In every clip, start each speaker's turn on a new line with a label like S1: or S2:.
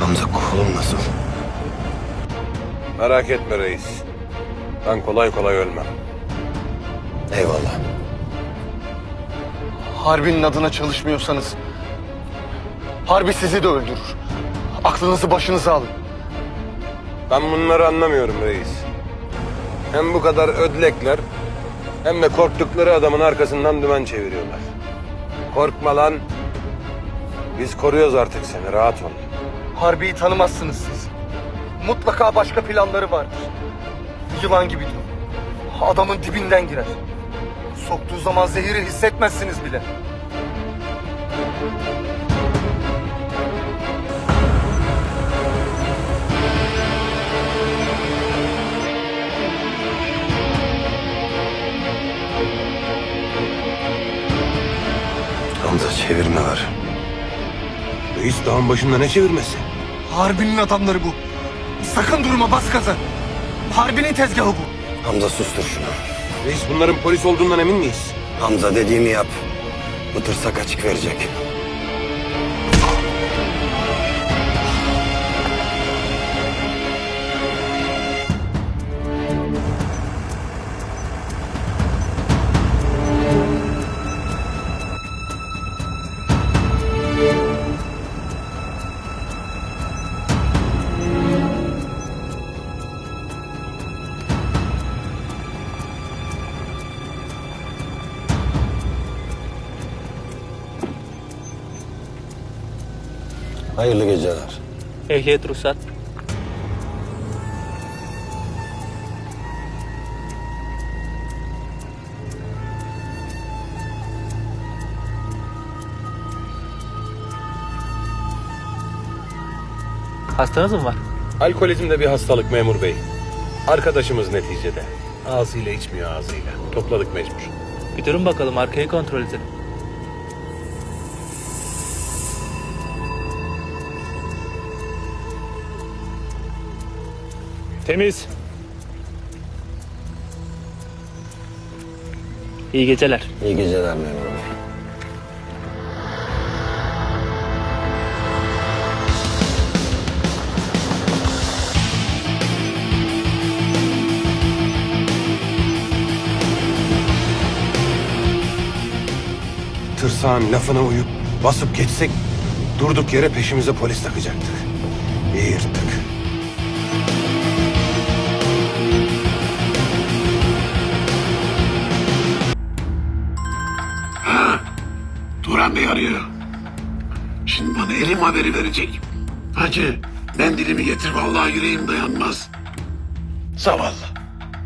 S1: Hamza kolum nasıl?
S2: Merak etme reis. Ben kolay kolay ölmem.
S1: Eyvallah.
S3: Harbinin adına çalışmıyorsanız Harbi sizi de öldürür. Aklınızı başınıza alın.
S2: Ben bunları anlamıyorum reis. Hem bu kadar ödlekler hem de korktukları adamın arkasından dümen çeviriyorlar. Korkma lan. Biz koruyoruz artık seni rahat ol.
S3: Harbiyi tanımazsınız siz. Mutlaka başka planları vardır. Yılan gibidir. Adamın dibinden girer. Soktuğu zaman zehiri hissetmezsiniz bile.
S1: Hamza çevirme var.
S2: Reis dağın başında ne çevirmesi?
S3: Harbinin adamları bu. Sakın durma bas gaza. Harbinin tezgahı bu.
S1: Hamza sustur şunu.
S2: Reis bunların polis olduğundan emin miyiz?
S1: Hamza dediğimi yap. Bu tırsak açık verecek. Hayırlı geceler.
S4: Ehliyet ruhsat. Hastanız mı var?
S2: Alkolizm de bir hastalık memur bey. Arkadaşımız neticede. Ağzıyla içmiyor ağzıyla. Topladık mecbur.
S4: Bir durun bakalım arkayı kontrol edelim. Temiz. İyi geceler.
S1: İyi geceler memur bey.
S2: Tırsağın lafına uyup basıp geçsek durduk yere peşimize polis takacaktık. İyi yırttık.
S5: Turan Bey arıyor. Şimdi bana elim haberi verecek. Hacı ben dilimi getir vallahi yüreğim dayanmaz. Zavallı.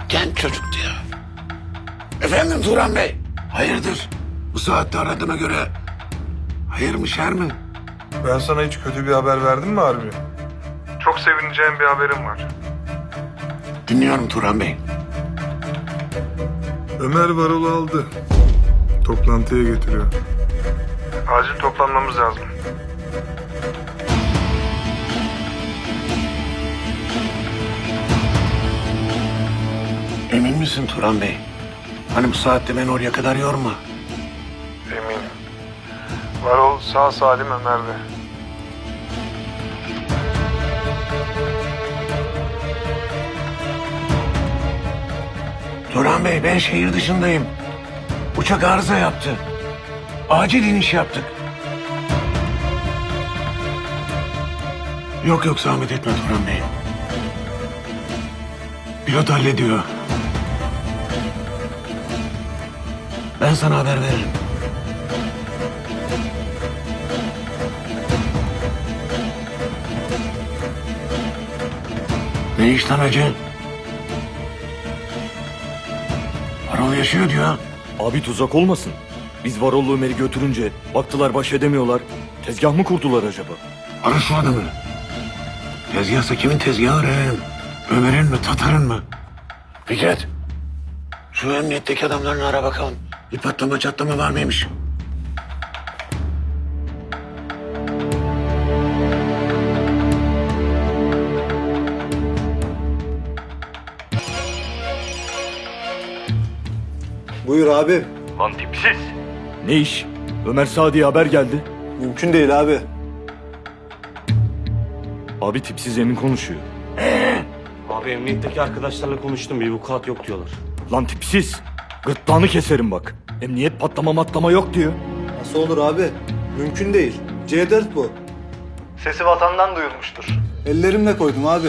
S5: Genç çocuktu ya. Efendim Turan Bey. Hayırdır? Bu saatte aradığına göre hayır mı şer mi?
S6: Ben sana hiç kötü bir haber verdim mi Harbi? Çok sevineceğim bir haberim var.
S5: Dinliyorum Turan Bey.
S6: Ömer Varol'u aldı. Toplantıya getiriyor. Acil toplanmamız lazım.
S5: Emin misin Turan Bey? Hani bu saatte beni oraya kadar yorma.
S6: Eminim. Varol sağ salim Ömer'de.
S5: Turan Bey ben şehir dışındayım. Uçak arıza yaptı. Acil iniş yaptık. Yok yok zahmet etme Turan Bey. Pilot hallediyor. Ben sana haber veririm. Ne işten hacı? Parol yaşıyor diyor.
S7: Abi tuzak olmasın. Biz Varollu Ömer'i götürünce baktılar baş edemiyorlar. Tezgah mı kurdular acaba?
S5: Ara şu adamı. Tezgahsa kimin tezgahı öğrenelim. Ömer'in mi, Tatar'ın mı? Fikret. Şu emniyetteki adamlarını ara bakalım. Bir patlama çatlama var mıymış?
S8: Buyur abi.
S7: Ne iş? Ömer Sadi'ye haber geldi.
S8: Mümkün değil abi.
S7: Abi tipsiz emin konuşuyor.
S8: Abi emniyetteki arkadaşlarla konuştum bir vukuat yok diyorlar.
S7: Lan tipsiz. Gırtlağını keserim bak. Emniyet patlama matlama yok diyor.
S9: Nasıl olur abi? Mümkün değil. C4 bu.
S3: Sesi vatandan duyulmuştur.
S9: Ellerimle koydum abi.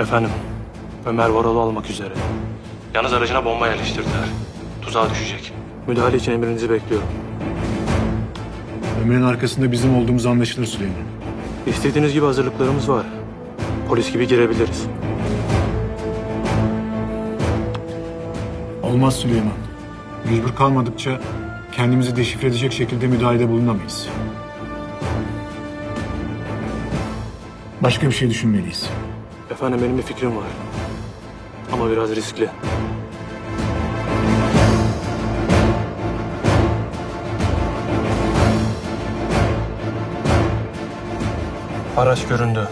S8: Efendim, Ömer Varol'u almak üzere. Yalnız aracına bomba yerleştirdiler. Tuzağa düşecek. Müdahale için emrinizi bekliyorum.
S10: Ömer'in arkasında bizim olduğumuz anlaşılır Süleyman.
S8: İstediğiniz gibi hazırlıklarımız var. Polis gibi girebiliriz.
S10: Olmaz Süleyman. Mecbur kalmadıkça kendimizi deşifre edecek şekilde müdahalede bulunamayız. Başka bir şey düşünmeliyiz.
S8: Efendim benim bir fikrim var. Ama biraz riskli. Araç göründü.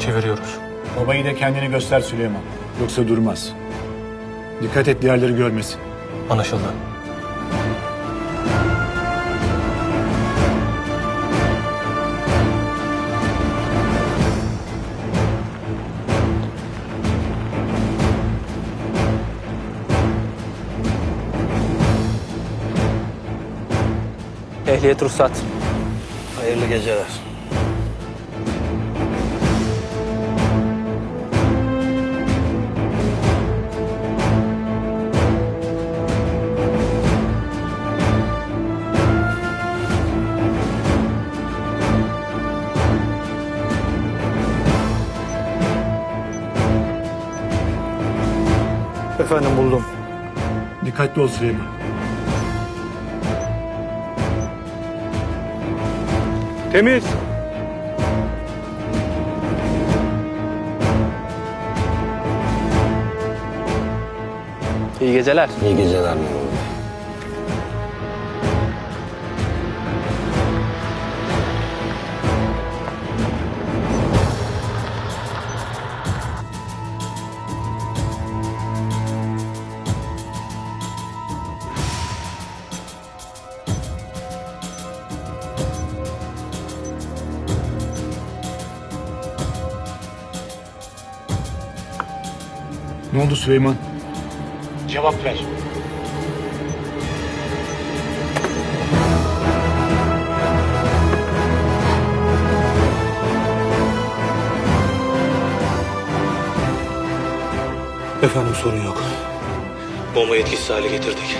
S8: Çeviriyoruz.
S10: Babayı da kendini göster Süleyman. Yoksa durmaz. Dikkat et diğerleri görmesin.
S8: Anlaşıldı.
S4: Ehliyet ruhsat.
S1: Hayırlı geceler.
S8: Efendim buldum.
S10: Dikkatli ol Süleyman.
S8: Temiz.
S4: İyi geceler.
S1: İyi geceler
S10: Ne oldu Süleyman? Cevap ver.
S8: Efendim sorun yok. Bombayı etkisiz hale getirdik.